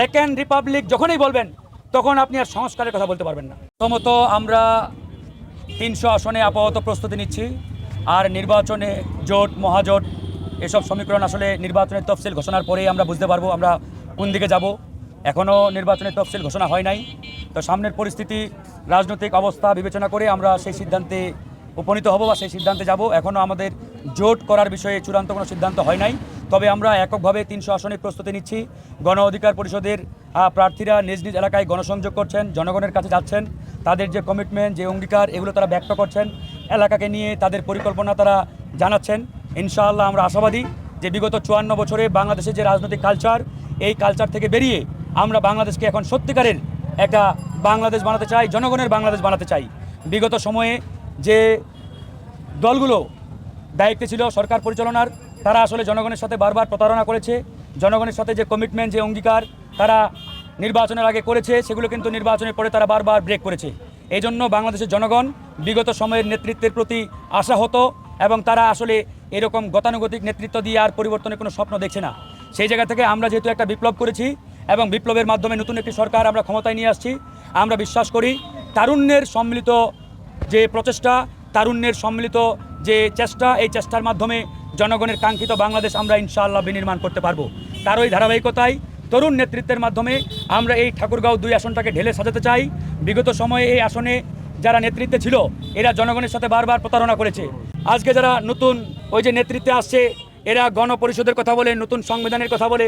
Second Republic যখনই বলবেন, তখন আপনি আর সংস্কারের কথা বলতে পারবেন না। প্রথমত আমরা তিনশো আসনে আপাতত প্রস্তুতি নিচ্ছি, আর নির্বাচনে জোট, মহাজোট, এসব সমীকরণ আসলে নির্বাচনের তফসিল ঘোষণার পরেই আমরা বুঝতে পারব আমরা কোন দিকে যাব। এখনও নির্বাচনের তফসিল ঘোষণা হয় নাই। তো সামনের পরিস্থিতি, রাজনৈতিক অবস্থা বিবেচনা করে আমরা সেই সিদ্ধান্তে উপনীত হব বা সেই সিদ্ধান্তে যাব। এখনও আমাদের জোট করার বিষয়ে চূড়ান্ত কোনো সিদ্ধান্ত হয় নাই। তবে আমরা এককভাবে তিনশো আসনে প্রস্তুতি নিচ্ছি। গণ অধিকার পরিষদের প্রার্থীরা নিজ নিজ এলাকায় গণসংযোগ করছেন, জনগণের কাছে যাচ্ছেন। তাদের যে কমিটমেন্ট যে অঙ্গীকার, এগুলো তারা ব্যক্ত করছেন। এলাকাকে নিয়ে তাদের পরিকল্পনা তারা জানাচ্ছেন। ইনশাআল্লাহ আমরা আশাবাদী যে বিগত চুয়ান্ন বছরে বাংলাদেশের যে রাজনৈতিক কালচার এই কালচার থেকে বেরিয়ে আমরা বাংলাদেশকে এখন সত্যিকারের একটা বাংলাদেশ বানাতে চাই, জনগণের বাংলাদেশ বানাতে চাই। বিগত সময়ে যে দলগুলো দায়িত্বে ছিল সরকার পরিচালনার তারা আসলে জনগণের সাথে বারবার প্রতারণা করেছে, জনগণের সাথে যে কমিটমেন্ট যে অঙ্গীকার তারা নির্বাচনের আগে করেছে, সেগুলো কিন্তু নির্বাচনের পরে তারা বারবার ব্রেক করেছে। এই জন্য বাংলাদেশের জনগণ বিগত সময়ের নেতৃত্বের প্রতি আশা হতো এবং তারা আসলে এরকম গতানুগতিক নেতৃত্ব দিয়ে আর পরিবর্তনের কোনো স্বপ্ন দেখছে না। সেই জায়গা থেকে আমরা যেহেতু একটা বিপ্লব করেছি এবং বিপ্লবের মাধ্যমে নতুন একটি সরকার আমরা ক্ষমতায় নিয়ে আসছি, আমরা বিশ্বাস করি তারুণ্যের সম্মিলিত যে প্রচেষ্টা, তারুণ্যের সম্মিলিত যে চেষ্টা, এই চেষ্টার মাধ্যমে জনগণের কাঙ্ক্ষিত বাংলাদেশ আমরা ইনশাআল্লাহ বিনির্মাণ করতে পারব। তার ওই ধারাবাহিকতায় তরুণ নেতৃত্বের মাধ্যমে আমরা এই ঠাকুরগাঁও দুই আসনটাকে ঢেলে সাজাতে চাই। বিগত সময়ে এই আসনে যারা নেতৃত্বে ছিল, এরা জনগণের সাথে বারবার প্রতারণা করেছে। আজকে যারা নতুন ওই যে নেতৃত্বে আসছে, এরা গণপরিষদের কথা বলে, নতুন সংবিধানের কথা বলে,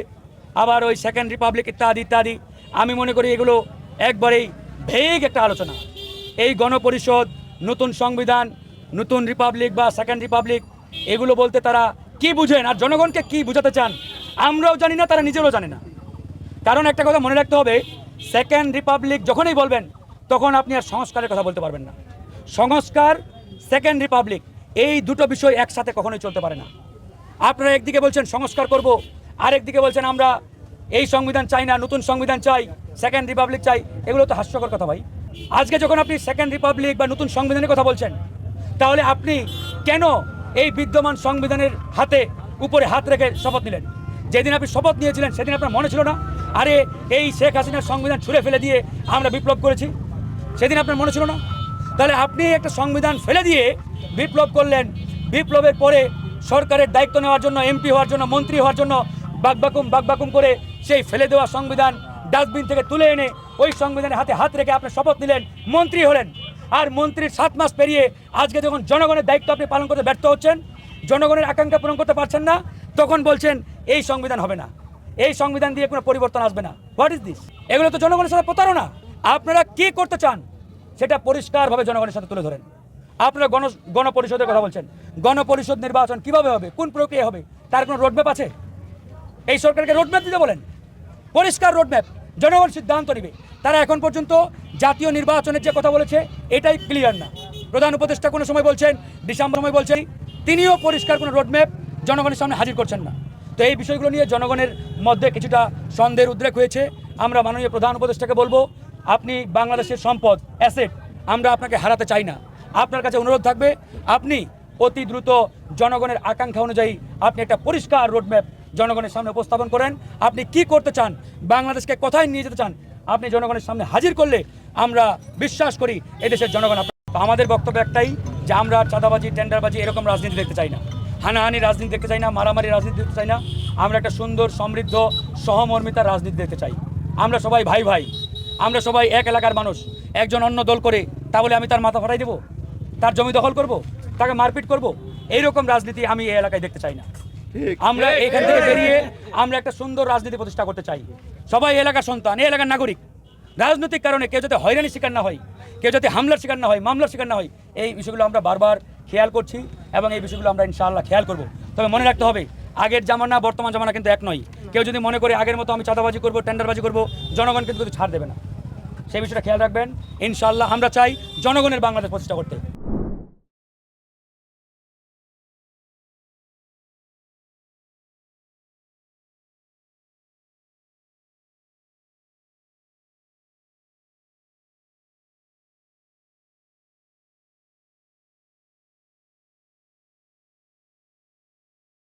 আবার ওই সেকেন্ড রিপাবলিক ইত্যাদি ইত্যাদি, আমি মনে করি এগুলো একবারেই ভেগ একটা আলোচনা। এই গণপরিষদ, নতুন সংবিধান, নতুন রিপাবলিক বা সেকেন্ড রিপাবলিক এগুলো বলতে তারা কি বুঝেন আর জনগণকে কি বুঝাতে চান, আমরাও জানি না, তারা নিজেরও জানে না। কারণ একটা কথা মনে রাখতে হবে সেকেন্ড রিপাবলিক যখনই বলবেন, তখন আপনি আর সংস্কারের কথা বলতে পারবেন না। সংস্কার সেকেন্ড রিপাবলিক এই দুটো বিষয় একসাথে কখনোই চলতে পারে না। আপনারা একদিকে বলছেন সংস্কার করব, আরেকদিকে বলছেন আমরা এই সংবিধান চাই না, নতুন সংবিধান চাই সেকেন্ড রিপাবলিক চাই, এগুলো তো হাস্যকর কথা ভাই। আজকে যখন আপনি সেকেন্ড রিপাবলিক বা নতুন সংবিধানের কথা বলছেন, তাহলে আপনি কেন এই বিদ্যমান সংবিধানের হাতে উপরে হাত রেখে শপথ নিলেন। যেদিন আপনি শপথ নিয়েছিলেন, সেদিন আপনার মনে ছিল না? আরে, এই শেখ হাসিনার সংবিধান ছুঁড়ে ফেলে দিয়ে আমরা বিপ্লব করেছি? সেদিন আপনার মনে ছিল না? তাহলে আপনি একটা সংবিধান ফেলে দিয়ে বিপ্লব করলেন। বিপ্লবের পরে সরকারের দায়িত্ব নেওয়ার জন্য, এমপি হওয়ার জন্য, মন্ত্রী হওয়ার জন্য বাকবাকুম বাকবাকুম করে সেই ফেলে দেওয়া সংবিধান ডাস্টবিন থেকে তুলে এনে ওই সংবিধানের হাতে হাত রেখে আপনি শপথ নিলেন। মন্ত্রী হলেন। আর মন্ত্রীর সাত মাস পেরিয়ে আজকে যখন জনগণের দায়িত্ব আপনি পালন করতে ব্যর্থ হচ্ছেন, জনগণের আকাঙ্ক্ষা পূরণ করতে পারছেন না, তখন বলছেন, এই সংবিধান হবে না। এই সংবিধান দিয়ে কোনো পরিবর্তন আসবে না। হোয়াট ইজ দিস এগুলো তো জনগণের সাথে প্রতারণা। আপনারা কি করতে চান, সেটা পরিষ্কারভাবে জনগণের সাথে তুলে ধরেন। আপনারা গণ, গণপরিষদের কথা বলছেন। গণপরিষদ নির্বাচন কীভাবে হবে? কোন প্রক্রিয়া হবে? তার কোনো রোডম্যাপ আছে? এই সরকারকে রোডম্যাপ দিতে বলেন। পরিষ্কার রোডম্যাপ। জনগণ সিদ্ধান্ত নেবে। তারা এখন পর্যন্ত জাতীয় নির্বাচনের যে কথা বলেছে, এটাই ক্লিয়ার না। প্রধান উপদেষ্টা কোনো সময় বলছেন, ডিসেম্বর সময় বলছেন, তিনিও পরিষ্কার কোনো রোডম্যাপ জনগণের সামনে হাজির করছেন না। তো এই বিষয়গুলো নিয়ে জনগণের মধ্যে কিছুটা সন্দেহের উদ্রেক হয়েছে। আমরা মাননীয় প্রধান উপদেষ্টাকে বলব, আপনি বাংলাদেশের সম্পদ অ্যাসেট আমরা আপনাকে হারাতে চাই না। আপনার কাছে অনুরোধ থাকবে, আপনি অতি দ্রুত জনগণের আকাঙ্ক্ষা অনুযায়ী আপনি একটা পরিষ্কার রোডম্যাপ জনগণের সামনে উপস্থাপন করেন। আপনি কি করতে চান, বাংলাদেশকে কোথায় নিয়ে যেতে চান আপনি জনগণের সামনে হাজির করলে আমরা বিশ্বাস করি এদেশের জনগণ আমাদের বক্তব্য একটাই যে আমরা চাঁদাবাজি টেন্ডারবাজি এরকম রাজনীতি দেখতে চাই না। হানাহানি রাজনীতি দেখতে চাই না মারামারি রাজনীতি দেখতে চাই না। আমরা একটা সুন্দর সমৃদ্ধ সহমর্মিতার রাজনীতি দেখতে চাই। আমরা সবাই ভাই ভাই। আমরা সবাই এক এলাকার মানুষ। একজন অন্য দল করে তা বলে আমি তার মাথা ফাটাই দেবো? তার জমি দখল করব? তাকে মারপিট করব? এইরকম রাজনীতি আমি এই এলাকায় দেখতে চাই না। আমরা এখান থেকে বেরিয়ে আমরা একটা সুন্দর রাজনীতি প্রতিষ্ঠা করতে চাই। সবাই এলাকার সন্তান এই এলাকার নাগরিক। রাজনৈতিক কারণে কেউ যাতে হয়রানির শিকার না হয়, কেউ যাতে হামলার শিকার না হয়, মামলার শিকার না হয়, এই বিষয়গুলো আমরা বারবার খেয়াল করছি এবং এই বিষয়গুলো আমরা ইনশাআল্লাহ খেয়াল করব। তবে মনে রাখতে হবে, আগের জামানা, বর্তমান জামানা কিন্তু এক নয়। কেউ যদি মনে করে আগের মতো আমি চাঁদাবাজি করব, টেন্ডারবাজি করব, জনগণ কিন্তু ছাড় দেবে না। সেই বিষয়টা খেয়াল রাখবেন। ইনশাআল্লাহ আমরা চাই জনগণের বাংলাদেশ প্রতিষ্ঠা করতে।